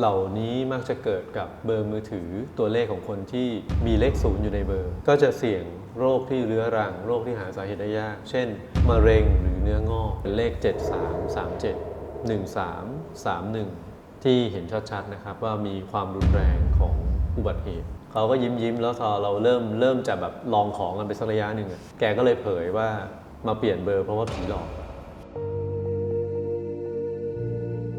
เหล่านี้มักจะเกิดกับเบอร์มือถือตัวเลขของคนที่มีเลขศูนย์อยู่ในเบอร์ ก็จะเสี่ยงโรคที่เรื้อรัง โรคที่หาสาเหตุได้ยาก เช่น มะเร็งหรือเนื้องอกเป็นเลข 7337 1331 ที่เห็นชัดๆนะครับว่ามีความรุนแรงของอุบัติเหตุเขาก็ยิ้มยิ้มๆแล้วพอเราเริ่มเริ่มจะแบบลองของกันไปสักระยะหนึ่งแกก็เลยเผยว่ามาเปลี่ยนเบอร์เพราะว่าผีหลอก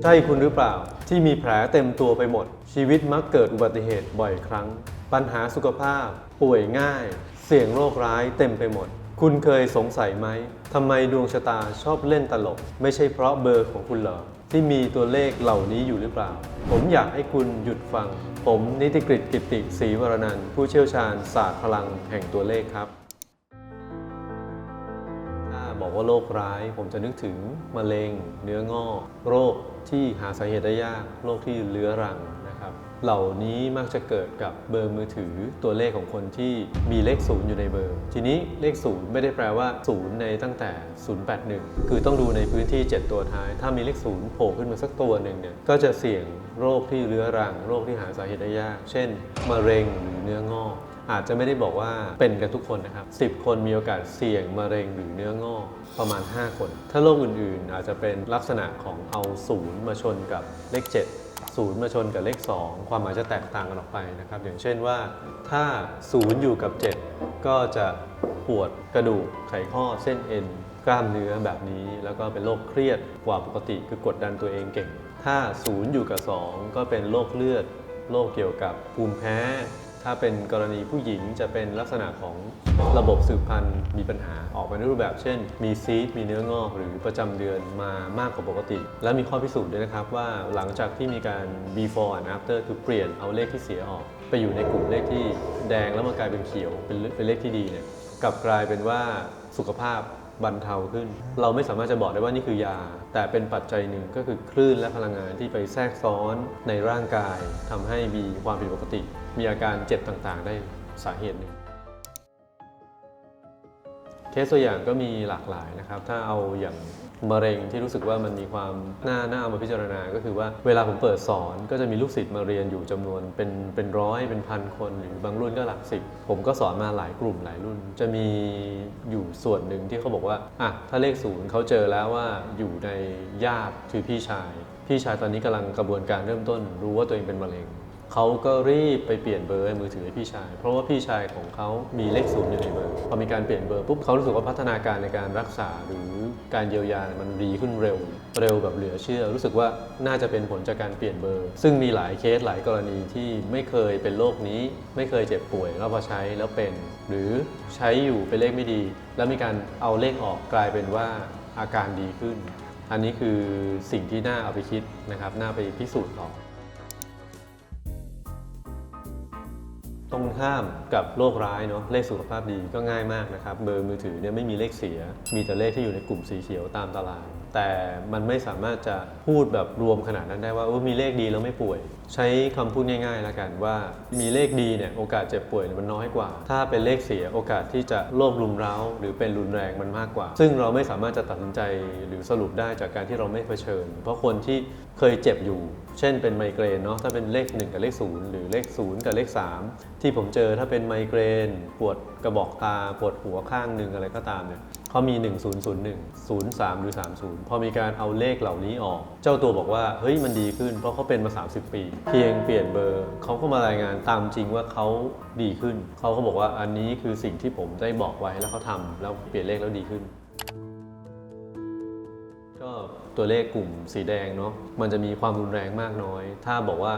ใช่คุณหรือเปล่า ที่มีแผลเต็มตัวไปหมด ชีวิตมักเกิดอุบัติเหตุบ่อยครั้ง ปัญหาสุขภาพ ป่วยง่าย เสี่ยงโรคร้ายเต็มไปหมด คุณเคยสงสัยไหมทำไมดวงชะตาชอบเล่นตลก ไม่ใช่เพราะเบอร์ของคุณเหรอที่มีตัวเลขเหล่านี้อยู่หรือเปล่า ผมอยากให้คุณหยุดฟัง ผมนิติกฤตกิติศรีวรนันท์ผู้เชี่ยวชาญศาสตร์พลังแห่งตัวเลขครับ บอกว่าโรคร้าย ผมจะนึกถึงมะเร็ง เนื้องอกโรคที่หาสาเหตุได้ยาก โรคที่เรื้อรังนะครับ เหล่านี้มักจะเกิดกับเบอร์มือถือตัวเลขของคนที่มีเลขศูนย์อยู่ในเบอร์ ทีนี้เลขศูนย์ไม่ได้แปลว่าศูนย์ในตั้งแต่ 081 คือต้องดูในพื้นที่ 7 ตัวท้าย ถ้ามีเลขศูนย์โผล่ขึ้นมาสักตัวหนึ่งเนี่ยก็จะเสี่ยงโรคที่เรื้อรัง โรคที่หาสาเหตุได้ยาก เช่นมะเร็งหรือเนื้องอก อาจจะไม่ได้บอกว่าเป็นกันทุกคนนะครับ 10 คนมีโอกาสเสี่ยงมะเร็งหรือเนื้องอกประมาณ 5 คน ถ้าโรคอื่นๆ อาจจะเป็นลักษณะของเอาศูนย์มาชนกับเลข 7ศูนย์มาชนกับเลข 2 ความหมายจะแตกต่างกันออกไปนะครับ อย่างเช่นว่า ถ้าศูนย์อยู่กับ 7 ก็จะปวดกระดูกไขข้อเส้นเอ็น กล้ามเนื้อแบบนี้ แล้วก็เป็นโรคเครียดกว่าปกติคือกดดันตัวเองเก่ง ถ้าศูนย์อยู่กับ 2 ก็เป็นโรคเลือดโรคเกี่ยวกับภูมิแพ้ ถ้าเป็นกรณีผู้หญิงจะเป็นลักษณะของระบบสืบพันธุ์มีปัญหาออกมาในรูปแบบเช่น มีซีสต์มีเนื้องอก หรือประจำเดือนมามากกว่าปกติ และมีข้อพิสูจน์ด้วยนะครับว่าหลังจากที่มีการ before and after คือเปลี่ยนเอาเลขที่เสียออก ไปอยู่ในกลุ่มเลขที่แดงแล้วมากลายเป็นเขียวเป็นเลเป็นเลขที่ดีเนี่ยกลับกลายเป็นว่าสุขภาพบรรเทาขึ้น เราไม่สามารถจะบอกได้ว่านี่คือยา แต่เป็นปัจจัยหนึ่งก็คือคลื่นและพลังงานที่ไปแทรกซ้อนในร่างกายทำให้มีความผิดปกติ มีอาการเจ็บต่างๆ ได้สาเหตุหนึ่งเคสตัวอย่างก็มีหลากหลายนะครับ ถ้าเอาอย่างมะเร็งที่รู้สึกว่ามันมีความน่าน่าเอามาพิจารณา ก็คือว่าเวลาผมเปิดสอนก็จะมีลูกศิษย์มาเรียนอยู่จำนวนเป็นเป็นร้อยเป็นพันคน หรือบางรุ่นก็หลักสิบผมก็สอนมาหลายกลุ่มหลายรุ่น จะมีอยู่ส่วนหนึ่งที่เขาบอกว่าอะถ้าเลขศูนย์เขาเจอแล้วว่าอยู่ในญาติคือพี่ชาย พี่ชายตอนนี้กำลังกระบวนการเริ่มต้น รู้ว่าตัวเองเป็นมะเร็ง เขาก็รีบไปเปลี่ยนเบอร์มือถือให้พี่ชาย เพราะว่าพี่ชายของเขามีเลขศูนย์อยู่ในเบอร์พอมีการเปลี่ยนเบอร์ปุ๊บเขารู้สึกว่าพัฒนาการในการรักษาหรือการเยียวยามันดีขึ้นเร็ว เร็วแบบเหลือเชื่อ รู้สึกว่าน่าจะเป็นผลจากการเปลี่ยนเบอร์ ซึ่งมีหลายเคสหลายกรณีที่ไม่เคยเป็นโรคนี้ ไม่เคยเจ็บป่วยแล้วพอใช้แล้วเป็น หรือใช้อยู่เป็นเลขไม่ดี แล้วมีการเอาเลขออกกลายเป็นว่าอาการดีขึ้น อันนี้คือสิ่งที่น่าเอาไปคิดนะครับน่าไปพิสูจน์ต่อ ตรงข้ามกับโรคร้ายเนาะเลขสุขภาพดีก็ง่ายมากนะครับเบอร์มือถือเนี่ยไม่มีเลขเสีย มีแต่เลขที่อยู่ในกลุ่มสีเขียวตามตาราง แต่มันไม่สามารถจะพูดแบบรวมขนาดนั้นได้ว่ามีเลขดีแล้วไม่ป่วย ใช้คำพูดง่ายๆแล้วกันว่ามีเลขดีเนี่ยโอกาสเจ็บป่วยเนี่ยมันน้อยกว่า ถ้าเป็นเลขเสียโอกาสที่จะโรครุมเร้า หรือเป็นรุนแรงมันมากกว่า ซึ่งเราไม่สามารถจะตัดสินใจหรือสรุปได้จากการที่เราไม่เผชิญ เพราะคนที่เคยเจ็บอยู่ เช่นเป็นไมเกรนเนาะถ้าเป็นเลข 1 กับเลข 0 หรือเลข 0 กับเลข 3 ที่ผมเจอถ้าเป็นไมเกรนปวดกระบอกตาปวดหัวข้างหนึ่งอะไรก็ตามเนี่ย เขามี 1001 03 หรือ 30 พอมีการเอาเลขเหล่านี้ออก เจ้าตัวบอกว่า เฮ้ยมันดีขึ้น เพราะเขาเป็นมา 30 ปี เพียงเปลี่ยนเบอร์ เขาก็มารายงานตามจริงว่าเขาดีขึ้น เขาก็บอกว่าอันนี้คือสิ่งที่ผมได้บอกไว้แล้วเขาทำแล้วเปลี่ยนเลขแล้วดีขึ้น ก็ตัวเลขกลุ่มสีแดงเนาะ มันจะมีความรุนแรงมากน้อย ถ้าบอกว่า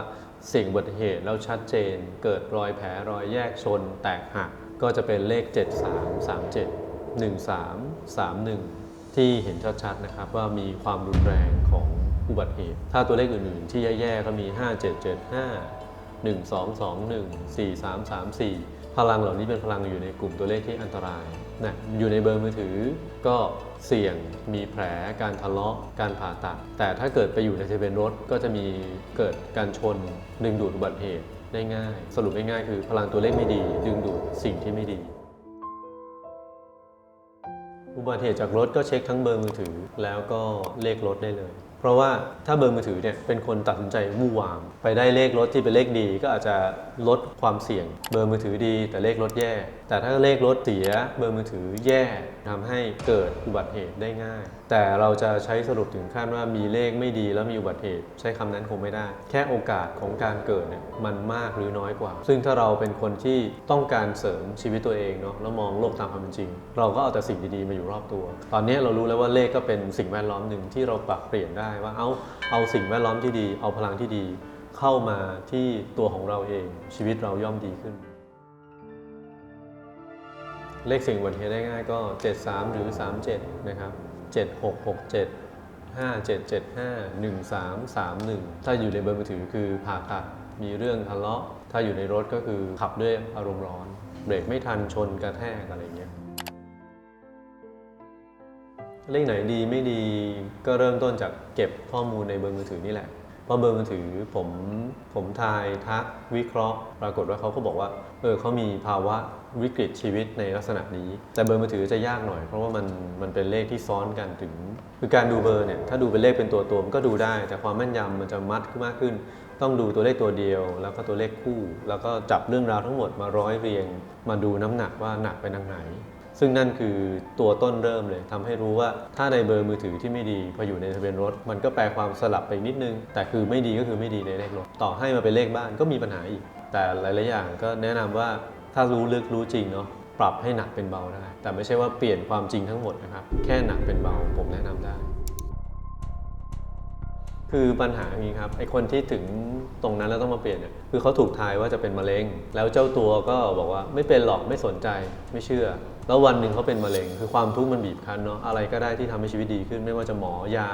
สิ่งอุบัติเหตุแล้วชัดเจน เกิดรอยแผลรอยแยกชน แตกหัก ก็จะเป็นเลข 7337 1331 ที่เห็นชัดๆนะครับว่ามีความรุนแรงของอุบัติเหตุ ถ้าตัวเลขอื่นๆ ที่แย่ๆก็มี 5775 1221 4334 พลังเหล่านี้เป็นพลังอยู่ในกลุ่มตัวเลขที่อันตรายนะอยู่ในเบอร์มือถือก็เสี่ยงมีแผลการทะเลาะการผ่าตัด แต่ถ้าเกิดไปอยู่ในทะเบียนรถก็จะมีเกิดการชนดึงดูดอุบัติเหตุได้ง่าย สรุปง่ายๆคือพลังตัวเลขไม่ดี ดึงดูดสิ่งที่ไม่ดี อุบัติเหตุจากรถก็เช็คทั้งเบอร์มือถือแล้วก็เลขรถได้เลย เพราะว่าถ้าเบอร์มือถือเนี่ยเป็นคนตัดสินใจวู่วาม ไปได้เลขรถที่เป็นเลขดี ก็อาจจะลดความเสี่ยง เบอร์มือถือดี แต่เลขรถแย่ แต่ถ้าเลขรถเสียเบอร์มือถือแย่ทำให้เกิดอุบัติเหตุได้ง่ายแต่เราจะใช้สรุปถึงขั้นว่ามีเลขไม่ดีแล้วมีอุบัติเหตุ ใช้คำนั้นคงไม่ได้ แค่โอกาสของการเกิดเนี่ยมันมากหรือน้อยกว่า ซึ่งถ้าเราเป็นคนที่ต้องการเสริมชีวิตตัวเองเนาะแล้วมองโลกตามความเป็นจริง เราก็เอาแต่สิ่งดีๆมาอยู่รอบตัว ตอนนี้เรารู้แล้วว่าเลขก็เป็นสิ่งแวดล้อมหนึ่งที่เราปรับเปลี่ยนได้ว่าเอาเอาสิ่งแวดล้อมที่ดี เอาพลังที่ดี เข้ามาที่ตัวของเราเอง ชีวิตเราย่อมดีขึ้นเลขสิ่งอุบัติเหตุได้ง่ายก็ 73 หรือ 37 นะครับ 7667 5775 1331 ถ้าอยู่ในเบอร์มือถือคือผ่าตัดมีเรื่องทะเลาะ ถ้าอยู่ในรถก็คือขับด้วยอารมณ์ร้อน เบรกไม่ทันชนกระแทกอะไรเงี้ยเลขไหนดีไม่ดีก็เริ่มต้นจากเก็บข้อมูลในเบอร์มือถือนี่แหละ เพราะเบอร์มือถือผมผมทายทักวิเคราะห์ ปรากฏว่าเขาก็บอกว่าเออเขามีภาวะวิกฤตชีวิตในลักษณะนี้ แต่เบอร์มือถือจะยากหน่อย เพราะว่ามันมันเป็นเลขที่ซ้อนกันถึง คือการดูเบอร์เนี่ยถ้าดูเป็นเลขเป็นตัวตัวมันก็ดูได้ แต่ความแม่นยำมันจะมัดขึ้นมากขึ้น ต้องดูตัวเลขตัวเดียว แล้วก็ตัวเลขคู่ แล้วก็จับเรื่องราวทั้งหมดมาร้อยเรียง มาดูน้ำหนักว่าหนักไปทางไหน ซึ่งนั่นคือตัวต้นเริ่มเลยทำให้รู้ว่าถ้าในเบอร์มือถือที่ไม่ดีพออยู่ในทะเบียนรถ มันก็แปลความสลับไปนิดนึง แต่คือไม่ดีก็คือไม่ดีในเลขรถต่อให้มาเป็นเลขบ้านก็มีปัญหาอีก แต่หลายๆอย่างก็แนะนำว่าถ้ารู้ลึกรู้จริงเนาะปรับให้หนักเป็นเบาได้ แต่ไม่ใช่ว่าเปลี่ยนความจริงทั้งหมดนะครับ แค่หนักเป็นเบาผมแนะนำได้ คือปัญหาอย่างนี้ครับไอคนที่ถึงตรงนั้นแล้วต้องมาเปลี่ยนเนี่ยคือเขาถูกทายว่าจะเป็นมะเร็ง แล้วเจ้าตัวก็บอกว่าไม่เป็นหรอกไม่สนใจไม่เชื่อ แล้ววันหนึ่งเขาเป็นมะเร็ง คือความทุกข์มันบีบคั้นเนาะอะไรก็ได้ที่ทำให้ชีวิตดีขึ้น ไม่ว่าจะหมอยา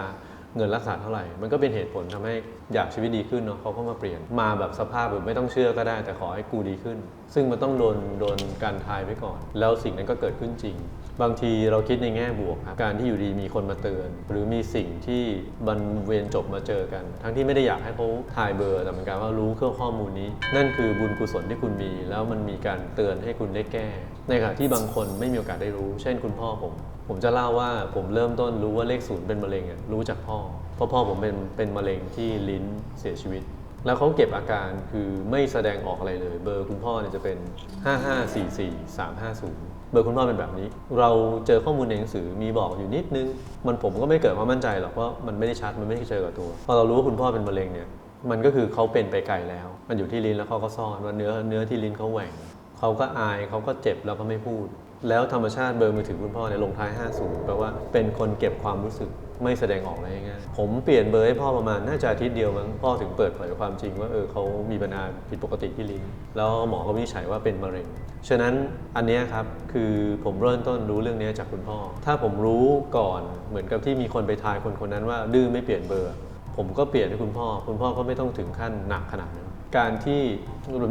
เงินรักษาเท่าไหร่ มันก็เป็นเหตุผลทำให้อยากชีวิตดีขึ้นเนาะเขาก็มาเปลี่ยน มาแบบสภาพแบบไม่ต้องเชื่อก็ได้ แต่ขอให้กูดีขึ้น ซึ่งมันต้องโดนโดนการทายไว้ก่อน แล้วสิ่งนั้นก็เกิดขึ้นจริง บางทีเราคิดในแง่บวกครับการที่อยู่ดีมีคนมาเตือน หรือมีสิ่งที่บันเวรจบมาเจอกัน ทั้งที่ไม่ได้อยากให้เขาทายเบอร์ แต่เหมือนกันว่ารู้เครื่องข้อมูลนี้ นั่นคือบุญกุศลที่คุณมี แล้วมันมีการเตือนให้คุณได้แก้ ในขณะที่บางคนไม่มีโอกาสได้รู้ เช่นคุณพ่อผม ผมจะเล่าว่าผมเริ่มต้นรู้ว่าเลขศูนย์เป็นมะเร็งอะรู้จากพ่อ เพราะพ่อผมเป็นเป็นมะเร็งที่ลิ้นเสียชีวิตแล้วเขาเก็บอาการคือไม่แสดงออกอะไรเลย เบอร์คุณพ่อเนี่ยจะเป็น 5544350 เบอร์คุณพ่อเป็นแบบนี้ เราเจอข้อมูลในหนังสือมีบอกอยู่นิดนึง มันผมก็ไม่เกิดความมั่นใจหรอกว่ามันไม่ได้ชัดมันไม่ได้เจอกับตัวพอเรารู้ว่าคุณพ่อเป็นมะเร็งเนี่ยมันก็คือเขาเป็นไปไกลแล้ว มันอยู่ที่ลิ้นแล้วเขาก็ซ่อนว่าเนื้อเนื้อที่ลิ้นเขาแหว่งเขาก็อายเขาก็เจ็บแล้วก็ไม่พูด แล้วธรรมชาติเบอร์มือถือคุณพ่อเนี่ยลงท้าย 50แปลว่าเป็นคนเก็บความรู้สึก ไม่แสดงออกอะไรง่ายผมเปลี่ยนเบอร์ให้พ่อประมาณน่าจะอาทิตย์เดียวมั้งพ่อถึงเปิดเผยความจริงว่าเออเขามีปัญหาผิดปกติที่ลิ้นแล้วหมอก็วินิจฉัยว่าเป็นมะเร็งฉะนั้นอันเนี้ยครับคือผมเริ่มต้นรู้เรื่องนี้จากคุณพ่อ ถ้าผมรู้ก่อนเหมือนกับที่มีคนไปทายคนคนนั้นว่าดื้อไม่เปลี่ยนเบอร์ ผมก็เปลี่ยนให้คุณพ่อ คุณพ่อก็ไม่ต้องถึงขั้นหนักขนาดนั้นการที่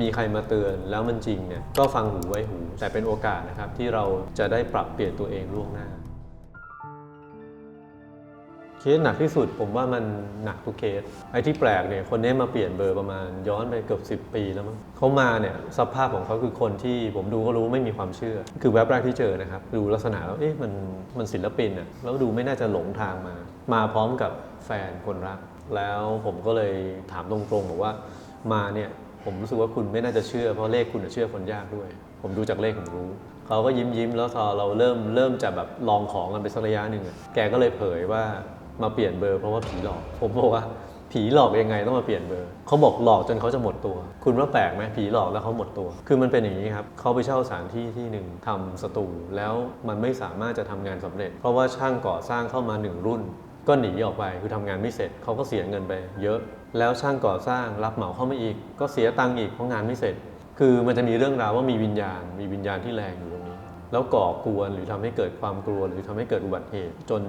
มีใครมาเตือนแล้วมันจริงเนี่ยก็ฟังหูไว้หู แต่เป็นโอกาสนะครับที่เราจะได้ปรับเปลี่ยนตัวเองล่วงหน้า เคสหนักที่สุดผมว่ามันหนักทุกเคส ไอ้ที่แปลกเนี่ยคนนี้มาเปลี่ยนเบอร์ประมาณย้อนไปเกือบ 10 ปีแล้วมั้งเขามาเนี่ยสภาพของเขาคือคนที่ผมดูก็รู้ไม่มีความเชื่อ คือแวบแรกที่เจอนะครับ ดูลักษณะแล้วเอ๊ะมันมันศิลปินอะแล้วดูไม่น่าจะหลงทางมา มาพร้อมกับแฟนคนรัก แล้วผมก็เลยถามตรงๆบอกว่ามาเนี่ยผมรู้สึกว่าคุณไม่น่าจะเชื่อเพราะเลขคุณอะเชื่อคนยากด้วย ผมดูจากเลขผมรู้เขาก็ยิ้มยิ้มแล้วพอเราเริ่มเริ่มจะแบบลองของกันไปสักระยะหนึ่งแกก็เลยเผยว่า มาเปลี่ยนเบอร์เพราะว่าผีหลอก ผมบอกว่าผีหลอกยังไงต้องมาเปลี่ยนเบอร์เขาบอกหลอกจนเขาจะหมดตัว คุณว่าแปลกไหมผีหลอกแล้วเขาหมดตัว คือมันเป็นอย่างนี้ครับเขาไปเช่าสถานที่ที่หนึ่งทำสตูแล้วมันไม่สามารถจะทำงานสำเร็จ เพราะว่าช่างก่อสร้างเข้ามาหนึ่งรุ่น ก็หนีออกไปคือทำงานไม่เสร็จเขาก็เสียเงินไป เยอะ แล้วช่างก่อสร้างรับเหมาเข้ามาอีก ก็เสียตังค์อีกเพราะงานไม่เสร็จ คือมันจะมีเรื่องราวว่ามีวิญญาณ มีวิญญาณที่แรงอยู่ แล้วก่อกวนหรือทำให้เกิดความกลัวหรือทำให้เกิดอุบัติเหตุ จน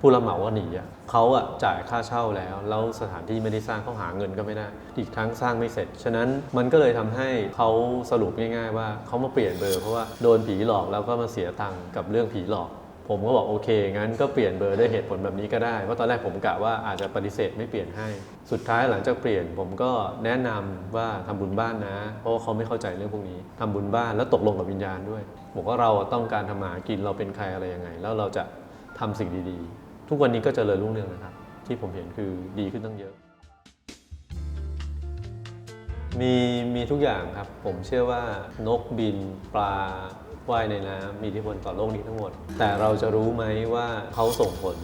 ผู้รับเหมาว่าหนีอะเขาอะจ่ายค่าเช่าแล้ว แล้วสถานที่ไม่ได้สร้างเขาหาเงินก็ไม่ได้ อีกทั้งสร้างไม่เสร็จ ฉะนั้นมันก็เลยทำให้เขาสรุปง่าย ๆ ว่าเขามาเปลี่ยนเบอร์เพราะว่าโดนผีหลอกแล้วก็มาเสียตังค์กับเรื่องผีหลอก ผมก็บอกโอเค งั้นก็เปลี่ยนเบอร์ด้วยเหตุผลแบบนี้ก็ได้เพราะตอนแรกผมกะว่าอาจจะปฏิเสธไม่เปลี่ยนให้ สุดท้ายหลังจากเปลี่ยนผมก็แนะนำว่าทำบุญบ้านนะ เพราะาเขาไม่เข้าใจเรื่องพวกนี้ทำบุญบ้านแล้วตกลงกับวิญญาณด้วยบอกว่าเราต้องการทำมาหากินเราเป็นใครอะไรยังไง แล้วเราจะทำสิ่งดีๆ ทุกวันนี้ก็เจริญรุ่งเรืองนะครับ ที่ผมเห็นคือดีขึ้นตั้งเยอะ มีมีทุกอย่างครับ ผมเชื่อว่านกบินปลา ว่ายในน้ำมีอิทธิพลต่อโลกนี้ทั้งหมด แต่เราจะรู้ไหมว่าเขาส่งผล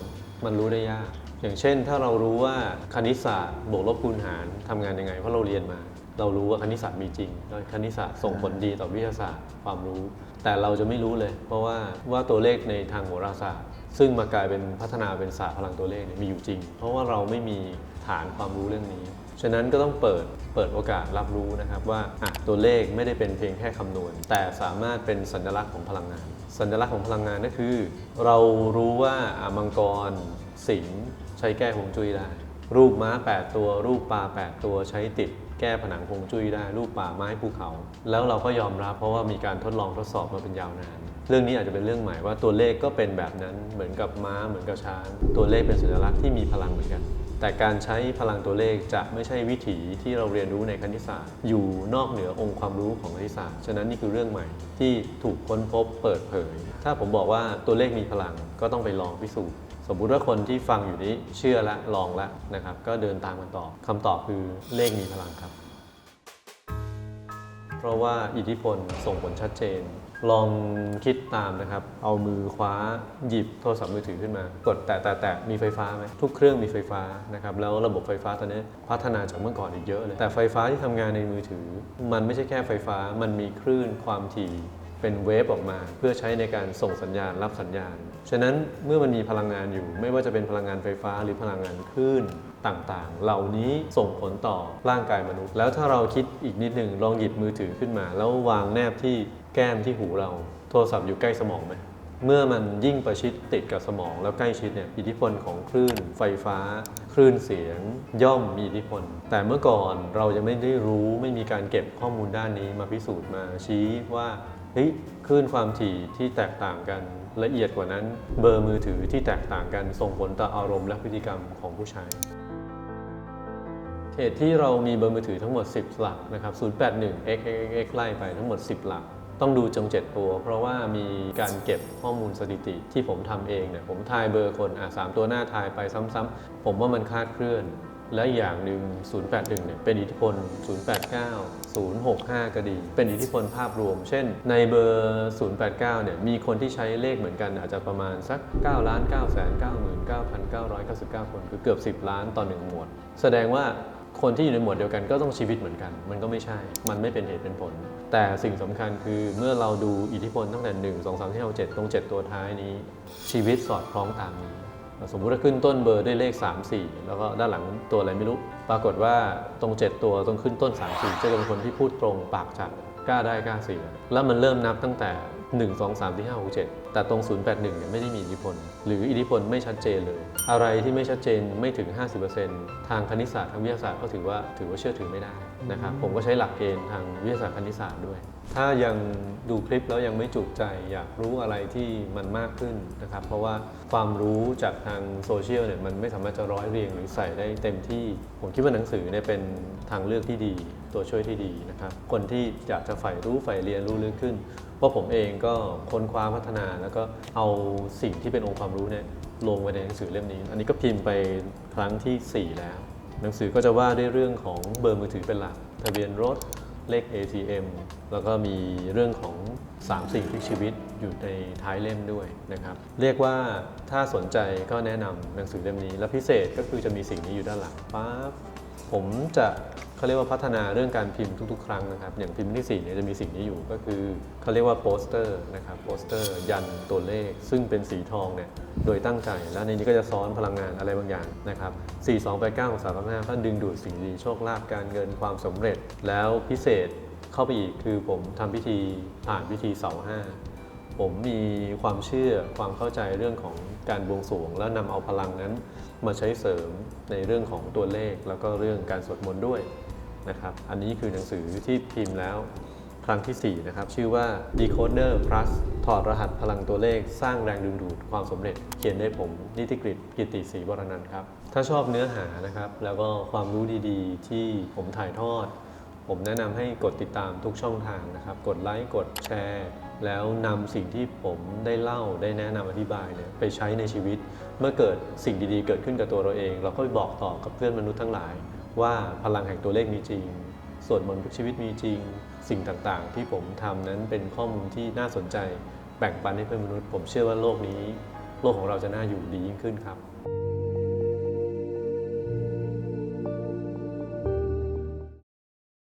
มันรู้ได้ยาก อย่างเช่น ถ้าเรารู้ว่าคณิตศาสตร์บวกลบคูณหารทำงานยังไง เพราะเราเรียนมา เรารู้ว่าคณิตศาสตร์มีจริงแล้วคณิตศาสตร์ส่งผลดีต่อวิทยาศาสตร์ความรู้ แต่เราจะไม่รู้เลย เพราะว่าว่าตัวเลขในทางโหราศาสตร์ ซึ่งมากลายเป็นพัฒนาเป็นศาสตร์พลังตัวเลขเนี่ยมีอยู่จริง เพราะว่าเราไม่มีฐานความรู้เรื่องนี้ ฉะนั้นก็ต้องเปิดเปิดโอกาสรับรู้นะครับว่าตัวเลขไม่ได้เป็นเพียงแค่คำนวณ แต่สามารถเป็นสัญลักษณ์ของพลังงาน สัญลักษณ์ของพลังงานก็คือ เรารู้ว่ามังกรสิงใช้แก้ฮวงจุ้ยได้ รูปม้า 8 ตัว รูปปลา 8 ตัวใช้ติดแก้ผนังฮวงจุ้ยได้รูปป่าไม้ภูเขา แล้วเราก็ยอมรับเพราะว่ามีการทดลองทดสอบมาเป็นยาวนาน เรื่องนี้อาจจะเป็นเรื่องใหม่ว่าตัวเลขก็เป็นแบบนั้นเหมือนกับม้าเหมือนกับช้างตัวเลขเป็นสัญลักษณ์ที่มีพลังเหมือนกัน แต่การใช้พลังตัวเลขจะไม่ใช่วิถีที่เราเรียนรู้ในคณิตศาสตร์ อยู่นอกเหนือองค์ความรู้ของคณิตศาสตร์ ฉะนั้นนี่คือเรื่องใหม่ที่ถูกค้นพบเปิดเผย ถ้าผมบอกว่าตัวเลขมีพลังก็ต้องไปลองพิสูจน์สมมุติว่าคนที่ฟังอยู่นี้เชื่อและลองแล้วนะครับ ก็เดินตามกันต่อคำตอบคือเลขมีพลังครับ เพราะว่าอิทธิพลส่งผลชัดเจน ลองคิดตามนะครับ เอามือคว้าหยิบโทรศัพท์มือถือขึ้นมา กดแตะแตะแตะมีไฟฟ้าไหมทุกเครื่องมีไฟฟ้านะครับแล้วระบบไฟฟ้าตอนนี้พัฒนาจากเมื่อก่อนอีกเยอะเลย แต่ไฟฟ้าที่ทำงานในมือถือ มันไม่ใช่แค่ไฟฟ้ามันมีคลื่นความถี่เป็นเวฟออกมา เพื่อใช้ในการส่งสัญญาณรับสัญญาณ ฉะนั้นเมื่อมันมีพลังงานอยู่ ไม่ว่าจะเป็นพลังงานไฟฟ้าหรือพลังงานคลื่นต่างๆ เหล่านี้ส่งผลต่อร่างกายมนุษย์ แล้วถ้าเราคิดอีกนิดหนึ่งลองหยิบมือถือขึ้นมา แล้ววางแนบที่ แก้มที่หูเรา โทรศัพท์อยู่ใกล้สมองไหมเมื่อมันยิ่งประชิดติดกับสมองแล้วใกล้ชิดเนี่ยอิทธิพลของคลื่น ไฟฟ้า คลื่นเสียง ย่อมมีอิทธิพล แต่เมื่อก่อนเรายังไม่ได้รู้ไม่มีการเก็บข้อมูลด้านนี้มาพิสูจน์มาชี้ว่าเฮ้ยคลื่นความถี่ที่แตกต่างกันละเอียดกว่านั้น เบอร์มือถือที่แตกต่างกันส่งผลต่ออารมณ์และพฤติกรรมของผู้ใช้เหตุที่เรามีเบอร์มือถือทั้งหมด 10 หลักนะครับ 081 x x x ไล่ไปทั้งหมด 10 หลัก ต้องดูจง7ตัว เพราะว่ามีการเก็บข้อมูลสถิติที่ผมทำเองเนี่ยผมทายเบอร์คนอะสามตัวหน้าทายไปซ้ำๆผมว่ามันคลาดเคลื่อน และอย่างหนึ่ง 081 เนี่ยเป็นอิทธิพล 089 065 ก็ดี เป็นอิทธิพลภาพรวม เช่น ในเบอร์ 089 เนี่ยมีคนที่ใช้เลขเหมือนกันอาจจะประมาณสัก 9 ล้าน9 9 9 999คนคือเกือบ 10 ล้านต่อหนึ่งหมวด แสดงว่าคนที่อยู่ในหมวดเดียวกันก็ต้องชีวิตเหมือนกัน มันก็ไม่ใช่ มันไม่เป็นเหตุเป็นผล แต่สิ่งสำคัญคือเมื่อเราดูอิทธิพลตั้งแต่ 1 2 3 4 5 7 ตรง 7 ตัวท้ายนี้ ชีวิตสอดคล้องตามนี้ สมมุติว่าขึ้นต้นเบอร์ด้วยเลข 3 4 แล้วก็ด้านหลังตัวอะไรไม่รู้ ปรากฏว่าตรง 7 ตัวตรงขึ้นต้น 3 4 จะเป็นคนที่พูดตรงปากจัดกล้าได้กล้าเสีย แล้วมันเริ่มนับตั้งแต่ 1 2 3 4 5 6 7 แต่ตรง 081เนี่ยไม่ได้มีอิทธิพล หรืออิทธิพลไม่ชัดเจนเลย อะไรที่ไม่ชัดเจนไม่ถึง 50%ทางคณิตศาสตร์ทางวิทยาศาสตร์ก็ถือว่าถือว่าเชื่อถือไม่ได้นะครับผมก็ใช้หลักเกณฑ์ทางวิทยาศาสตร์คณิตศาสตร์ด้วย ถ้ายังดูคลิปแล้วยังไม่จุใจอยากรู้อะไรที่มันมากขึ้นนะครับเพราะว่าความรู้จากทางโซเชียลเนี่ยมันไม่สามารถจะร้อยเรียงหรือใส่ได้เต็มที่ ผมคิดว่าหนังสือเนี่ยเป็นทางเลือกที่ดี ตัวช่วยที่ดีนะครับคนที่อยากจะใฝ่รู้ใฝ่เรียนรู้ลึกขึ้นเพราะผมเองก็ค้นคว้าพัฒนาแล้วก็เอาสิ่งที่เป็นองค์ความรู้เนี่ยลงไว้ในหนังสือเล่มนี้ อันนี้ก็พิมพ์ไปครั้งทีสี่ 4 แล้ว หนังสือก็จะว่าด้วยเรื่องของเบอร์มือถือเป็นหลัก ทะเบียนรถเลข ATM แล้วก็มีเรื่องของ 3 สิ่งพลิกชีวิตอยู่ในท้ายเล่มด้วยนะครับ เรียกว่าถ้าสนใจก็แนะนำหนังสือเล่มนี้ และพิเศษก็คือจะมีสิ่งนี้อยู่ด้านหลังปั๊บผมจะ เขาเรียกว่าพัฒนาเรื่องการพิมพ์ทุกๆ ครั้งนะครับ อย่างพิมพ์ที่4เนี่ยจะมีสิ่งนี้อยู่ก็คือเขาเรียกว่าโปสเตอร์นะครับโปสเตอร์ยันตัวเลข ซึ่งเป็นสีทองเนี่ยโดยตั้งใจ แล้วในนี้ก็จะซ้อนพลังงานอะไรบางอย่างนะครับ4 2 8 9ของสามห้าก็ดึงดูดสิ่งดีโชคลาภการเงินความสำเร็จ แล้วพิเศษเข้าไปอีกคือผมทำพิธีผ่านพิธีเสาห้าผมมีความเชื่อความเข้าใจเรื่องของการบวงสรวง แล้วนำเอาพลังนั้นมาใช้เสริมในเรื่องของตัวเลข แล้วก็เรื่องการสวดมนต์ด้วย นะครับอันนี้คือหนังสือที่พิมพ์แล้วครั้งที่ 4 นะครับ ชื่อว่า Decoder Plus ถอดรหัสพลังตัวเลขสร้างแรงดึงดูดความสำเร็จ เขียนได้ผม นิติกฤตกิติศรีวรนันท์ครับ ถ้าชอบเนื้อหานะครับ แล้วก็ความรู้ดีๆ ที่ผมถ่ายทอด ผมแนะนำให้กดติดตามทุกช่องทางนะครับ กดไลค์ กดแชร์ แล้วนำสิ่งที่ผมได้เล่าได้แนะนำอธิบายเนี่ยไปใช้ในชีวิต เมื่อเกิดสิ่งดีๆ เกิดขึ้นกับตัวเราเอง เราก็ไปบอกต่อกับเพื่อนมนุษย์ทั้งหลาย ว่าพลังแห่งตัวเลขมีจริง ส่วนมนต์ทุกชีวิตมีจริง สิ่งต่างๆ ที่ผมทำนั้นเป็นข้อมูลที่น่าสนใจ แบ่งปันให้เพื่อนมนุษย์ ผมเชื่อว่าโลกนี้ โลกของเราจะน่าอยู่ดียิ่งขึ้นครับ